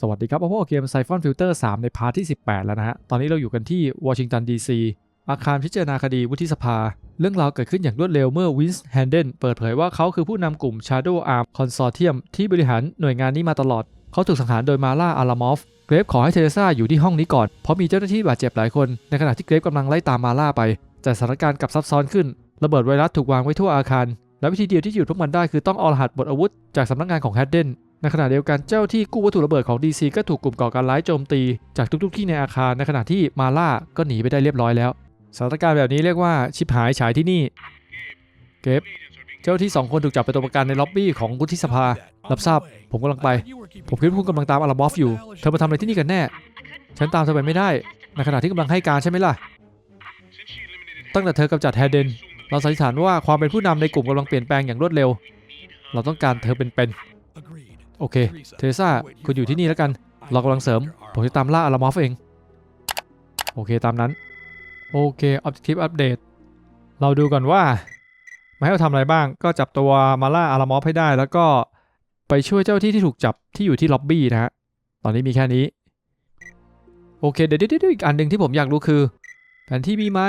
สวัสดีครับพ่อเกม Siphon Filter 3ในพาร์ทที่ 18 แล้วนะฮะ ตอนนี้เราอยู่กันที่วอชิงตันดีซีอาคารพิจารณาคดีวุฒิสภา เรื่องราวเกิดขึ้นอย่างรวดเร็วเมื่อวินส์แฮนเดนเปิดเผยว่าเขาคือผู้นำกลุ่ม Shadow Arm Consortium ที่บริหารหน่วยงานนี้มาตลอด เขาถูกสังหารโดยมาล่าอารามอฟเกรฟขอให้เทเรซ่าอยู่ที่ห้องนี้ก่อน เพราะมีเจ้าหน้าที่บาดเจ็บหลายคน ในขณะที่เกรฟกำลังไล่ตามมาล่าไปแต่สถานการณ์กลับซับซ้อนขึ้น ระเบิดไวรัสถูกวางไว้ทั่วอาคาร และวิธีเดียวที่หยุดพวกมันได้คือต้องเอารหัสบทอาวุธจากสำนักงานของแฮดเดน ในขณะเดียวกันเจ้าที่กู้วัตถุระเบิดของ DC ก็ถูกกลุ่มก่อการร้ายโจมตี จากทุกๆที่ในอาคารในขณะที่มาล่าก็หนีไปได้เรียบร้อยแล้วสถานการณ์แบบนี้เรียกว่าชิบหายฉายที่นี่ เก็บ เจ้าที่สองคนถูกจับเป็นตัวประกันในล็อบบี้ของวุฒิสภา รับทราบ ผมกำลังไป ผมคิดว่าคุณกำลังตามอาราบอฟอยู่ เธอมาทำอะไรที่นี่กันแน่ ฉันตามเธอไปไม่ได้ ในขณะที่กำลังให้การใช่ไหมล่ะ ตั้งแต่เธอกำจัดแฮเดน เราสันนิษฐานว่าความเป็นผู้นำในกลุ่มกำลังเปลี่ยนแปลงอย่างรวดเร็ว เราต้องการเธอเป็นๆ โอเค เทเรซ่าคุณอยู่ที่นี่แล้วกัน เรากำลังเสริม ผมจะตามล่าอารามอฟเอง โอเคตามนั้น โอเค Objective Update เราดูก่อนว่ามาให้เราทำอะไรบ้าง ก็จับตัวมาล่าอารามอฟให้ได้ แล้วก็ไปช่วยเจ้าที่ที่ถูกจับที่อยู่ที่ล็อบบี้นะฮะ ตอนนี้มีแค่นี้ โอเค เดี๋ยวเดี๋ยวเดี๋ยวอีกอันหนึ่งที่ผมอยากรู้คือ แผนที่มีไหม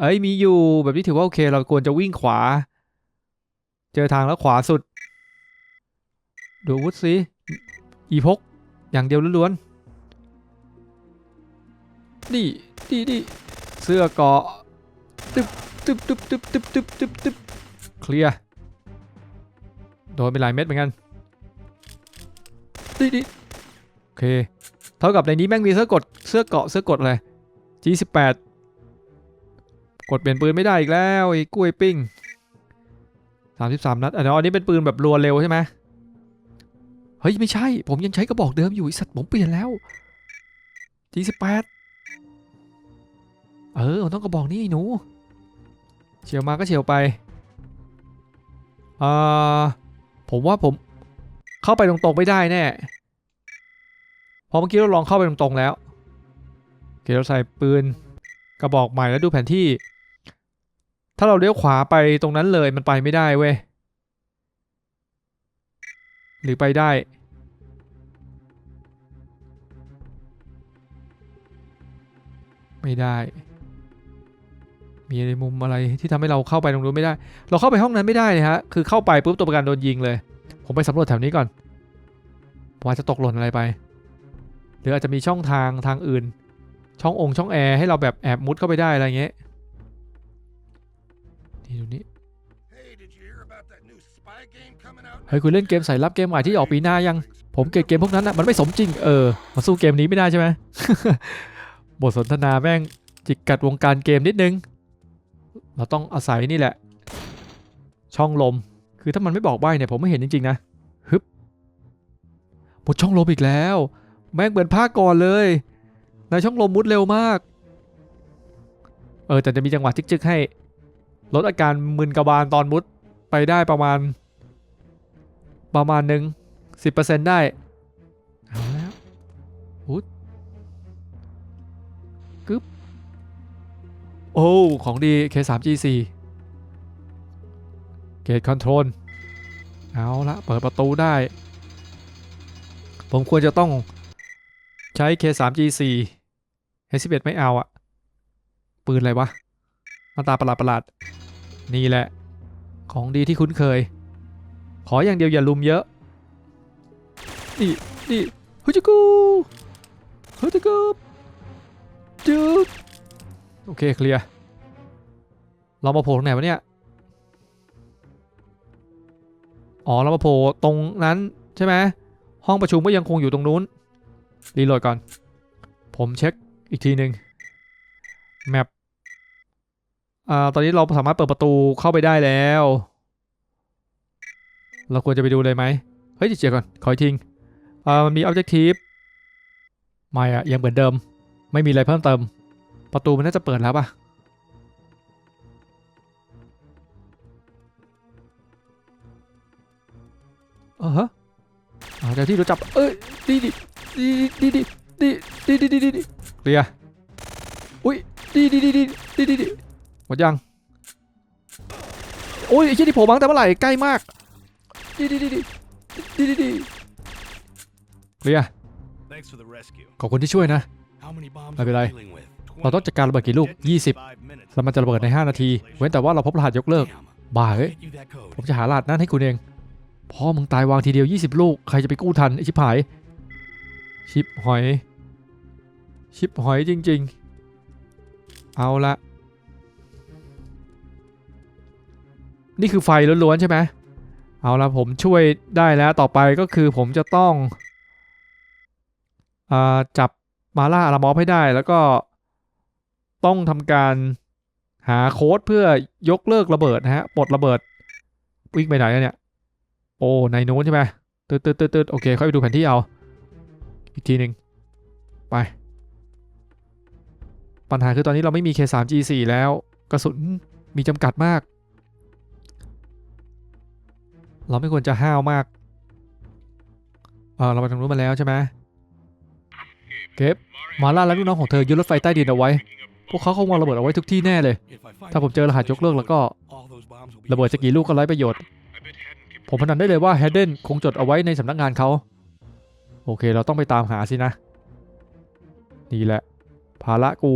เอ้ยมีอยู่ แบบนี้ถือว่าโอเค เราควรจะวิ่งขวา เจอทางแล้วขวาสุด ดูวุธสิอีพก อย่างเดียวล้วนๆนี่นี่นี่เสื้อเกาะตึ๊บตึ๊บตึ๊บตึ๊บตึ๊บตึ๊บตึ๊บตึ๊บเคลียร์โดนไปหลายเม็ดเหมือนกันนี่นี่โอเค เท่ากับในนี้แม่งมีเสื้อกดเสื้อเกาะเสื้อกดอะไร G18 กดเปลี่ยนปืนไม่ได้อีกแล้วไอ้กล้วยปิ้ง33นัดอันนี้เป็นปืนแบบรัวเร็วใช่ไหม เฮ้ย ไม่ใช่ ผมยังใช้กระบอกเดิมอยู่ไอสัตว์ผมเปลี่ยนแล้ว G18 เออต้องกระบอกนี้หนู เฉียวมาก็เฉียวไปอ่าผมว่าผมเข้าไปตรงๆไม่ได้แน่เพราะเมื่อกี้เราลองเข้าไปตรงๆแล้วโอเคเราใส่ปืนกระบอกใหม่แล้วดูแผนที่ ถ้าเราเลี้ยวขวาไปตรงนั้นเลยมันไปไม่ได้เว้ย หรือไปได้ ไม่ได้ มีในมุมอะไรที่ทำให้เราเข้าไปตรงนู้นไม่ได้ เราเข้าไปห้องนั้นไม่ได้เลยฮะคือเข้าไปปุ๊บตัวประกันโดนยิงเลย ผมไปสำรวจแถวนี้ก่อนว่าจะตกหล่นอะไรไป หรืออาจจะมีช่องทางทางอื่น ช่ององค์ช่องแอร์ให้เราแบบแอบมุดเข้าไปได้อะไรเงี้ยนี่ดูนี่ เฮ้ยคุณเล่นเกมสายลับเกมใหม่ที่ออกปีหน้ายัง ผมเกลียดเกมพวกนั้นอะมันไม่สมจริงเออมาสู้เกมนี้ไม่ได้ใช่ไหมบทสนทนาแม่งจิกกัดวงการเกมนิดนึง เราต้องอาศัยนี่แหละ ช่องลม คือถ้ามันไม่บอกใบเนี่ยผมไม่เห็นจริงๆนะฮึบหมดช่องลมอีกแล้ว แม่งเหมือนภาคก่อนเลยในช่องลมมุดเร็วมาก เออแต่จะมีจังหวะจึกๆให้ ลดอาการมึนกระบาลตอนมุดไปได้ประมาณ ประมาณหนึ่งสิบเปอร์เซ็นต์ได้ เอาแล้วอุ๊ดกึ๊บ โอ้ ของดี K3G4 เกตคอนโทรล เอาละเปิดประตูได้ ผมควรจะต้องใช้ K3G4 H11 ไม่เอาอะปืนอะไรวะหน้าตาประหลาดประหลาดๆนี่แหละ ของดีที่คุ้นเคย ขออย่างเดียวอย่าลุมเยอะนี่นี่ฮูจิกูฮูจิกูจุดโอเคเคลียร์เรามาโผล่ตรงไหนวะเนี่ย อ๋อเรามาโผล่ตรงนั้นใช่ไหมห้องประชุมก็ยังคงอยู่ตรงนู้น รีโหลดก่อน ผมเช็คอีกทีหนึ่งแมปอ่าตอนนี้เราสามารถเปิดประตูเข้าไปได้แล้ว เราควรจะไปดูเลยไหมเฮ้ยเดี๋ยก่อน ขออีกทีอ่ามันมี objective ไม่อะยังเหมือนเดิม ไม่มีอะไรเพิ่มเติม ประตูมันน่าจะเปิดแล้วป่ะเออฮะอ่าเดี๋ยวที่เราจับ เอ้ยดีดีดีดีดีดีดีดีดีดีเคลียอุ้ยดีดีดีดีดีดีดีหมดยัง โอ้ยไอ้ที่ที่โผล่มาตั้งแต่เมื่อไหร่ใกล้มาก ดีดีดีดีดีดีดีเคลียร์ Thanks for the rescue. ขอบคุณที่ช่วยนะ How many bombs ไม่เป็นไร are we dealing with? เราต้องจัดการระเบิดกี่ลูก 20 แล้วมันจะระเบิดใน 5 นาที เว้นแต่ว่าเราพบรหัสยกเลิก Damn. บ้าเอ้ย Get you that code. ผมจะหารหัสนั้นให้คุณเอง พ่อมึงตายวางทีเดียว 20 ลูก ใครจะไปกู้ทันไอชิบหาย ชิบหอย ชิบหอยจริง ๆ เอาละ นี่คือไฟล้วนๆใช่ไหม เอาละผมช่วยได้แล้วต่อไปก็คือผมจะต้องอจับมาล่าอารามอฟให้ได้แล้วก็ต้องทำการหาโค้ดเพื่อยกเลิกระเบิดนะฮะปลดระเบิดวิ่งไปไหนเนี่ย โอ้ในนู้นใช่ไหมตืดตืดตืดตืดโอเคค่อยไปดูแผนที่เอา อีกทีหนึ่งไป ปัญหาคือตอนนี้เราไม่มี K3G4 แล้ว กระสุนมีจำกัดมาก เราไม่ควรจะห้าวมาก เออเราไปทางนู้นมาแล้วใช่ไหมเก็บมาล่าและลูกน้องของเธอยึดรถไฟใต้ดินเอาไว้ พวกเขาคงวางระเบิดเอาไว้ทุกที่แน่เลย ถ้าผมเจอรหัสยกเลิกแล้วก็ ระเบิดจะกี่ลูกก็ไร้ประโยชน์ ผมพนันได้เลยว่าแฮดเดนคงจดเอาไว้ในสำนักงานเขา โอเค เราต้องไปตามหาสินะ นี่แหละ ภาระกู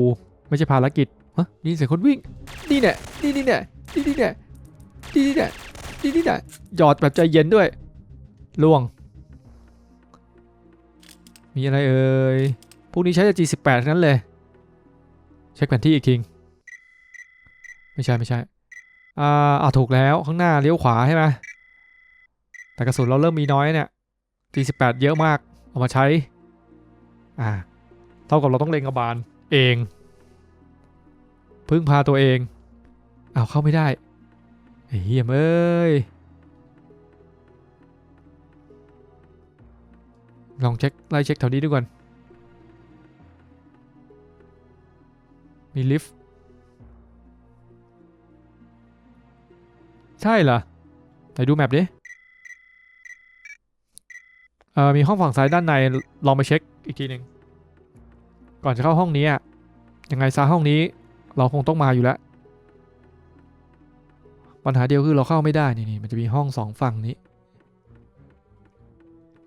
ไม่ใช่ภารกิจฮะมีเสียงคนวิ่ง นี่เนี่ยนี่นี่เนี่ยนี่นี่เนี่ยนี่นี่เนี่ย นี่นี่เนี่ยหยอดแบบใจเย็นด้วยล่วง มีอะไรเอ่ย พวกนี้ใช้แต่ G18 ทั้งนั้นเลย เช็คแผนที่อีกทีไม่ใช่ไม่ใช่ อ่าอ่าถูกแล้วข้างหน้าเลี้ยวขวาใช่ไหมแต่กระสุนเราเริ่มมีน้อยเนี่ย G18 เยอะมาก เอามาใช้ อ่า เท่ากับเราต้องเล็งกระบาลเอง พึ่งพาตัวเอง เอาเข้าไม่ได้ เหี้ยเอ้ย ลองเช็คไล่เช็คแถวนี้ดูก่อน มีลิฟต์ ใช่เหรอ ไหนดูแมปดิ เอ่อ มีห้องฝั่งซ้ายด้านใน ลองไปเช็คอีกทีหนึ่ง ก่อนจะเข้าห้องนี้อะยังไงซะห้องนี้ เราคงต้องมาอยู่แล้ว ปัญหาเดียวคือเราเข้าไม่ได้นี่นี่มันจะมีห้องสองฝั่งนี้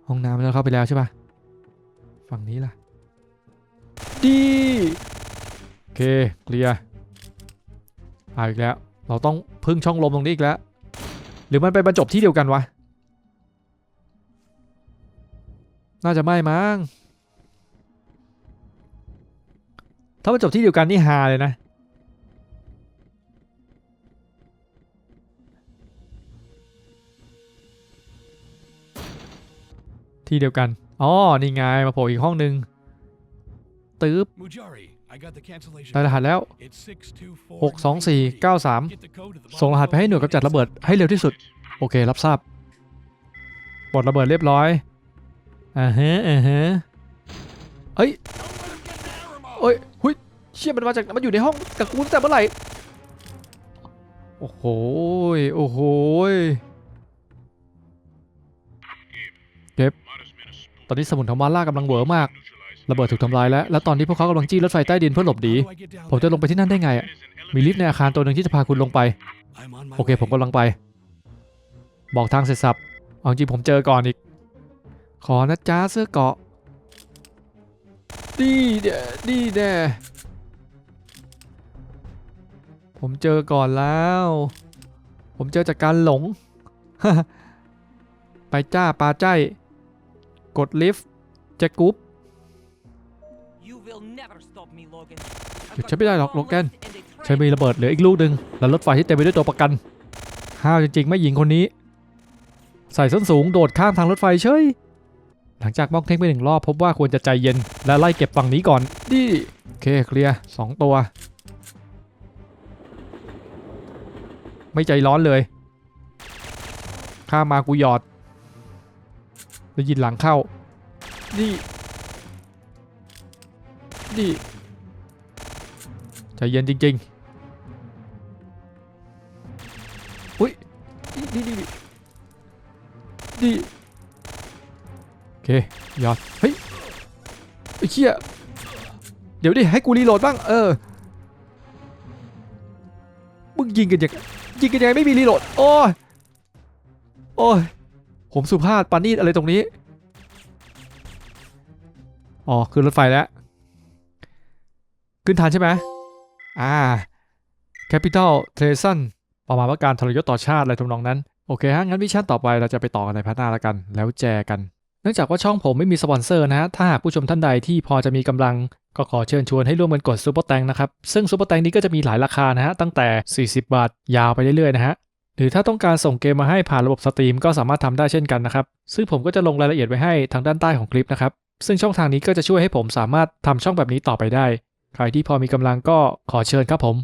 ห้องน้ำเราเข้าไปแล้วใช่ปะฝั่งนี้ล่ะ ดีโอเคเคลียร์เอาอีกแล้ว เราต้องพึ่งช่องลมตรงนี้อีกแล้ว หรือมันไปบรรจบที่เดียวกันวะ น่าจะไม่มั้งถ้าบรรจบที่เดียวกันนี่ฮาเลยนะ ที่เดียวกันอ๋อนี่ไงมาโผล่อีกห้องหนึ่งตื๊บ Mujari, I got the cancellation. ได้รหัสแล้ว It's 624 6 2 4 9 3 Get the code to the ส่งรหัสไปให้หน่วยกำจัดระเบิดให้เร็วที่สุด โอเค รับทราบปลดระเบิดเรียบร้อย อ่าฮะ อ่าฮะ เอ้ย Don't let him get the arrow. เอ้ยหุยเชี่ยมันมาจาก มันอยู่ในห้องกับกูตั้งแต่เมื่อไหร่ โอ้โหยโอ้โห ตอนนี้สมุนของมาล่ากำลังเหวอมาก ระเบิดถูกทำลายแล้ว และตอนนี้พวกเขากำลังจี้รถไฟใต้ดินเพื่อหลบหนี ผมจะลงไปที่นั่นได้ไงอะมีลิฟต์ในอาคารตัวหนึ่งที่จะพาคุณลงไป โอเค ผมกำลังไป บอกทางเสร็จสับ เอาจริงผมเจอก่อนอีก ขอนะจ้าเสื้อเกาะดีเดดีแน่ผมเจอก่อนแล้ว ผมเจอจากการหลง ไปจ้าปาใจ กดลิฟต์แจ็คกรุ๊ป You will never stop me, Logan. หยุดฉันไม่ได้หรอกโลแกนใช้มีระเบิดเหลืออีกลูกหนึ่งและรถไฟที่เต็มไปด้วยตัวประกันห้าวจริงๆ ไม่หญิงคนนี้ ใส่ส้นสูงโดดข้ามทางรถไฟเฉยหลังจากมอกเทคไปหนึ่งรอบพบว่าควรจะใจเย็น และไล่เก็บฝั่งนี้ก่อนดิโอเคเคลียร์สองตัว ไม่ใจร้อนเลย ข้ามมากูหยอด ได้ยินหลังเข้า นี่ นี่ ใจเย็นจริงๆอุ้ย นี่นี่นี่นี่โอเคหยอด เฮ้ยไอ้เชี่ยเดี๋ยวดิ ให้กูรีโหลดบ้าง เออ มึงยิงกันยังยิงกันยังไงไม่มีรีโหลด โอ้ย โอ้ย ผมสุภาพปานีดอะไรตรงนี้ อ๋อขึ้นรถไฟแล้ว ขึ้นทันใช่ไหมอ่า Capital t r a s o n ประมาณว่าการทรยศต่อชาติอะไรทำนองนั้น โอเคฮะ งั้นวิชั่นต่อไปเราจะไปต่อกันในพาร์ทหน้าละกัน แล้วแจกัน เนื่องจากว่าช่องผมไม่มีสปอนเซอร์นะฮะ ถ้าหากผู้ชมท่านใดที่พอจะมีกำลังก็ขอเชิญชวนให้ร่วมกันกดซูเปอร์แตงนะครับ ซึ่งซูเปอร์แตงนี้ก็จะมีหลายราคานะฮะ ตั้งแต่ 40 บาทยาวไปเรื่อยๆนะฮะ หรือถ้าต้องการส่งเกมมาให้ผ่านระบบสตรีมก็สามารถทำได้เช่นกันนะครับ ซึ่งผมก็จะลงรายละเอียดไว้ให้ทางด้านใต้ของคลิปนะครับ ซึ่งช่องทางนี้ก็จะช่วยให้ผมสามารถทำช่องแบบนี้ต่อไปได้ ใครที่พอมีกำลังก็ขอเชิญครับผม